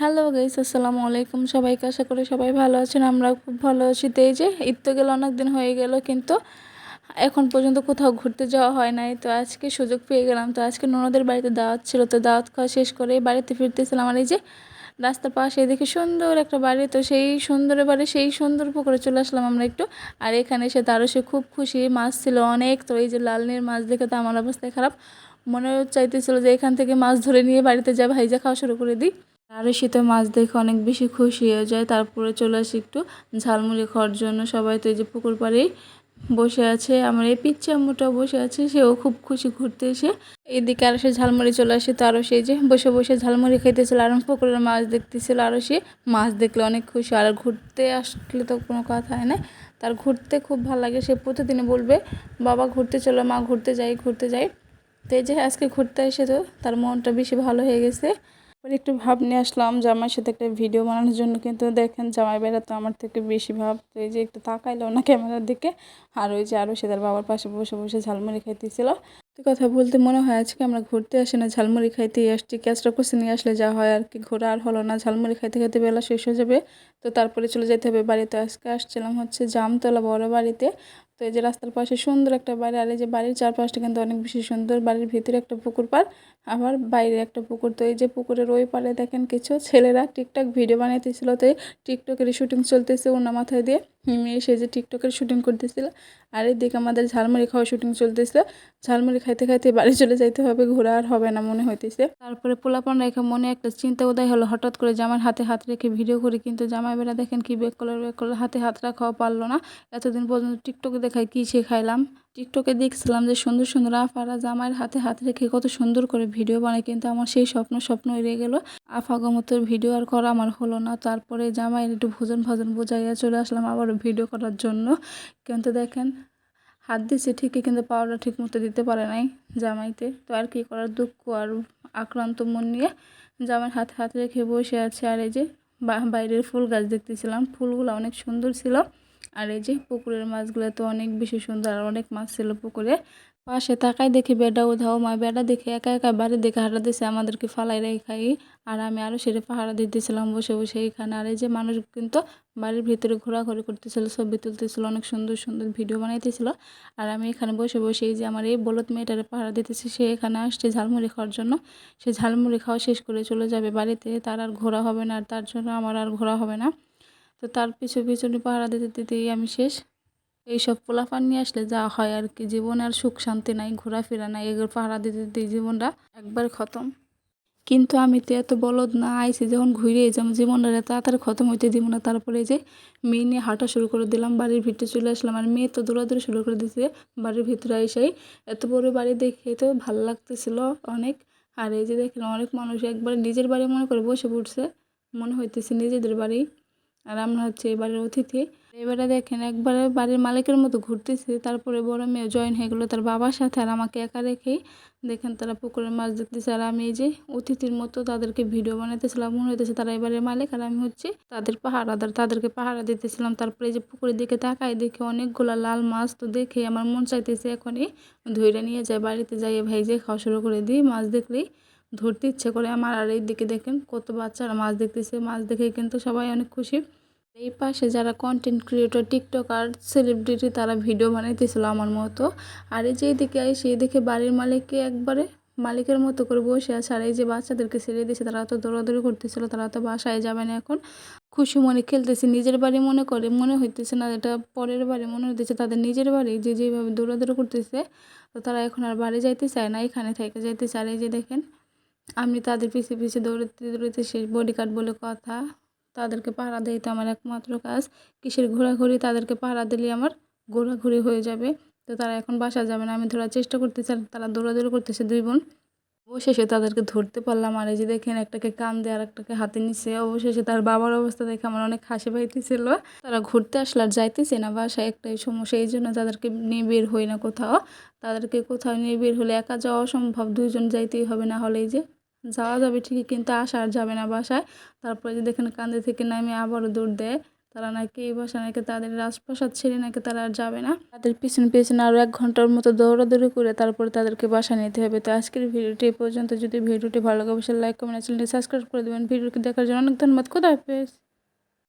Hello guys আসসালামু আলাইকুম সবাইকে আশা করি সবাই ভালো আছেন আমরা খুব ভালো আছি। তো এই যে, ঈদ তো গেল, অনেক দিন হয়ে গেল, কিন্তু এখন পর্যন্ত কোথাও ঘুরতে যাওয়া হয় নাই। তো আজকে সুযোগ পেয়ে গেলাম। তো আজকে ননদের বাড়িতে দাওয়াত ছিল, তো দাওয়াত খাওয়া শেষ করে বাড়িতে ফিরতেছিলাম। আর এই যে, রাস্তার পাশে দেখে সুন্দর একটা বাড়ি, তো সেই সুন্দরের বাড়ি, সেই সুন্দর পুকুরে চলে আসলাম আমরা একটু। আর এখানে এসে তারও সে খুব খুশি, মাছ ছিল অনেক। তো এই যে লাল নীল মাছ দেখে তো আমার অবস্থায় খারাপ। মনে চাইতেছিল যে এখান থেকে মাছ ধরে নিয়ে বাড়িতে যা ভাইজা খাওয়া শুরু করে দিই। আরও শীতে মাছ দেখে অনেক বেশি খুশি হয়ে যায়। তারপরে চলে আসি একটু ঝালমুড়ি খাওয়ার জন্য। সবাই তো এই যে পুকুর পাড়েই বসে আছে। আমার এই পিচ্ছি আম্মুটাও বসে আছে। সেও খুব খুশি ঘুরতে এসে। এইদিকে আরও সে ঝালমুড়ি চলে আসে। তো আরও সেই যে বসে বসে ঝালমুড়ি খাইতেছিল আর পুকুরের মাছ দেখতেছিল। আরও সে মাছ দেখলে অনেক খুশি আর ঘুরতে আসলে তো কোনো কথা হয় না। তার ঘুরতে খুব ভালো লাগে। সে প্রতিদিনে বলবে, বাবা, ঘুরতে চলো, মা, ঘুরতে যাই ঘুরতে যাই। তো এই যে আজকে ঘুরতে এসে তো তার মনটা বেশি ভালো হয়ে গেছে। পরে একটু ভাব নিয়ে আসলাম জামাইয়ের সাথে একটা ভিডিও বানানোর জন্য। কিন্তু দেখেন জামাই বেড়া তো আমার থেকে বেশি ভাব, তো এই যে একটু তাকাইলো না ক্যামেরার দিকে। আর ওই যে আরও সে তার বাবার পাশে বসে বসে ঝালমুড়ি খাইতেছিল। তো কথা বলতে মনে হয় আজকে আমরা ঘুরতে আসি না, ঝালমুড়ি খাইতেই আসছি। ক্যাচটা কুচি নিয়ে আসলে যা হয় আর কি, ঘোরা আর হলো না। ঝালমুড়ি খাইতে খাইতে বেলা শেষ হয়ে যাবে। তো তারপরে চলে যেতে হবে বাড়িতে। আজকে আসছিলাম হচ্ছে জামতলা বড় বাড়িতে। তো এই যে রাস্তার পাশে সুন্দর একটা বাড়ি, আর এই যে বাড়ির চারপাশটা কিন্তু অনেক বেশি সুন্দর। বাড়ির ভিতরে একটা পুকুর পার আবার বাইরে একটা পুকুর। তো এই যে পুকুরের ওই পারে দেখেন কিছু ছেলেরা টিকটক ভিডিও বানাইতেছিল। তো টিকটকের শুটিং চলতেছে ওনা মাথায় দিয়ে। মেয়ে সেজে টিকটকের শুটিং করতেছিল, আর এদিকে আমাদের ঝালমুড়ি খাওয়া শুটিং চলতেছিল। ঝালমুড়ি খাইতে খাইতে বাড়ি চলে যাইতে হবে, ঘোরা আর হবে না মনে হইতেছে। তারপরে পোলাপন রেখে মনে একটা চিন্তা উদয় হলো, হঠাৎ করে জামার হাতে হাত রেখে ভিডিও করি, কিন্তু জামাই বেড়া দেখেন কি বেক কলার বেক কলার হাতে হাত রাখাও পারল না। এতদিন পর্যন্ত টিকটকে দেখায় কী শেখাইলাম টিকটকে দেখছিলাম যে সুন্দর সুন্দর আফারা জামাইয়ের হাতে হাত রেখে কত সুন্দর করে ভিডিও বানায়, কিন্তু আমার সেই স্বপ্ন স্বপ্ন রয়ে গেল। আফাগমতোর ভিডিও আর করা আমার হলো না। তারপরে জামাইয়ের একটু ভোজন ভোজন বোঝাইয়া চলে আসলাম আবার ভিডিও করার জন্য। কিন্তু দেখেন, হাত দিছে ঠিকই, কিন্তু পাওয়াটা ঠিক মতো দিতে পারে নাই জামাইতে। তো আর কী করার, দুঃখ আর আক্রান্ত মন নিয়ে জামাইয়ের হাতে হাত রেখে বসে আছে। আর এই যে বাইরের ফুল গাছ দেখতেছিলাম, ফুলগুলো অনেক সুন্দর ছিল। আর এই যে পুকুরের মাছগুলো তো অনেক বেশি সুন্দর, আর অনেক মাছ ছিল পুকুরে। পাশে তাকাই দেখি বেডা উধাও, মা বেডা দেখে একা একা বাড়ি দেখে হাঁটা দিছে, আমাদেরকে ফালাই রাই খাই। আর আমি আরও সেটা পাহাড়া দিতেছিলাম, বসে বসে এইখানে আর এই যে মানুষ কিন্তু বাড়ির ভিতরে ঘোরাঘুরি করতেছিল, ছবি তুলতেছিল, অনেক সুন্দর সুন্দর ভিডিও বানাইতেছিল। আর আমি এখানে বসে বসে এই যে আমার এই বলদ মেয়েটারে পাহাড়া দিতেছি, সে এখানে আসছে ঝালমুড়ি খাওয়ার জন্য। সে ঝালমুড়ি খাওয়া শেষ করে চলে যাবে বাড়িতে, তার আর ঘোরা হবে না, আর তার জন্য আমার আর ঘোরা হবে না। তো তার পিছু পিছনে পাহারা দিতে দিতেই আমি শেষ। এইসব পোলাপান নিয়ে আসলে যা হয় আর কি, জীবনে আর সুখ শান্তি নাই, ঘোরাফেরা নাই, এগুলো পাহারা দিতে দিতে জীবনটা একবার খতম। কিন্তু আমি তো এত বলদ না, আইসি যখন ঘুরে যেমন জীবনটা তাড়াতাড়ি খতম হইতে দিব না, তারপরে যে মেয়ে নিয়ে হাঁটা শুরু করে দিলাম, বাড়ির ভিতরে চলে আসলাম, আর মেয়ে তো দৌড়াদৌড়ি শুরু করে দিতে বাড়ির ভিতরে এসেই এত বড় বাড়ি দেখে তো ভালো লাগতেছিল অনেক। আর এই যে দেখেন অনেক মানুষ একবার নিজের বাড়ি মনে করে বসে পড়ছে, মনে হইতেছে নিজেদের বাড়ি। আর আমরা হচ্ছে এবারের অতিথি। এবারে দেখেন একবারে বাড়ির মালিকের মতো ঘুরতেছি, তারপরে বড় মেয়ে জয়েন হয়ে গেলো তার বাবার সাথে আর আমাকে একা রেখেই। দেখেন তারা পুকুরের মাছ দেখতেছে আর আমি এই যে অতিথির মতো তাদেরকে ভিডিও বানাতেছিলাম মনে হইতেছে তারা এবারের মালিক আর আমি হচ্ছে তাদের পাহারাদার, তাদেরকে পাহারা দিতেছিলাম। তারপরে এই যে পুকুরের দিকে তাকাই দেখে অনেকগুলো লাল মাছ তো দেখে আমার মন চাইতেছে এখনই ধৈর্য নিয়ে যায়, বাড়িতে যাই যে খাওয়া শুরু করে দিই, মাছ দেখলেই ধরতে ইচ্ছে করে আমার আর এই দিকে দেখেন কত বাচ্চারা মাছ দেখতেছে, মাছ দেখে কিন্তু সবাই অনেক খুশি। এই পাশে যারা কন্টেন্ট ক্রিয়েটর টিকটক আর সেলিব্রিটি তারা ভিডিও বানাইতেছিল আমার মতো। আর এই যে এদিকে এসে দেখে বাড়ির মালিককে একবারে মালিকের মতো করে বসে আছে। আর এই যে বাচ্চাদেরকে ছেড়ে দিয়েছে, তারা তো দৌড়াদৌড়ি করতেছিল, তারা তো বাসায় যাবে না এখন। খুশি মনে খেলতেছে, নিজের বাড়ি মনে করে, মনে হইতেছে না এটা পরের বাড়ি, মনে হইতেছে তাদের নিজের বাড়ি, যে যেভাবে দৌড়াদৌড়ি করতেছে, তো তারা এখন আর বাড়ি যাইতে চায় না, এখানে থেকে যাইতে চায়। এই যে দেখেন আমি তাদের পিছিয়ে পিছিয়ে দৌড়াতে দৌড়াতে সেই বডিগার্ড বলে কথা, তাদেরকে পাহারা দেয় তো আমার একমাত্র কাজ। কিসের ঘোরাঘুরি, তাদেরকে পাহারা দিলে আমার ঘোরাঘুরি হয়ে যাবে। তো তারা এখন বাসা যাবে না, আমি ধরার চেষ্টা করতেছি, আর তারা দৌড়াদৌড়ি করতেছে দুই বোন। অবশেষে তাদেরকে ধরতে পারলাম, আর এই যে দেখেন, একটাকে কান দিয়ে, আর একটাকে হাতে নিচ্ছে অবশেষে তার বাবার অবস্থা দেখে আমার অনেক হাসি পাইতেছিল। তারা ঘুরতে আসলে আর যাইতেছে না বাসায়, একটাই সমস্যা, এই জন্য তাদেরকে নিয়ে বের হই না কোথাও। তাদেরকে কোথাও নিয়ে বের হলে একা যাওয়া অসম্ভব, দুইজন যাইতেই হবে, না হলে এই যে যাওয়া যাবে ঠিকই কিন্তু আসা আর যাবে না বাসায়। তারপরে যদি দেখেন কান্দে থেকে নামে আবারও দূর দেয়, তারা নাকি এই বাসা নাকি তাদের রাজপ্রাসাদ ছেড়ে নাকি তারা আর যাবে না। তাদের পিছনে পিছনে আরও এক ঘণ্টার মতো দৌড়াদৌড়ি করে তারপরে তাদেরকে বাসা নিতে হবে। তো আজকের ভিডিওটি পর্যন্ত। যদি ভিডিওটি ভালো লাগে, অবশ্যই লাইক কমেন্ট চ্যানেলটি সাবস্ক্রাইব করে দেবেন। ভিডিওটি দেখার জন্য অনেক ধন্যবাদ। কোথায় হাফেজ।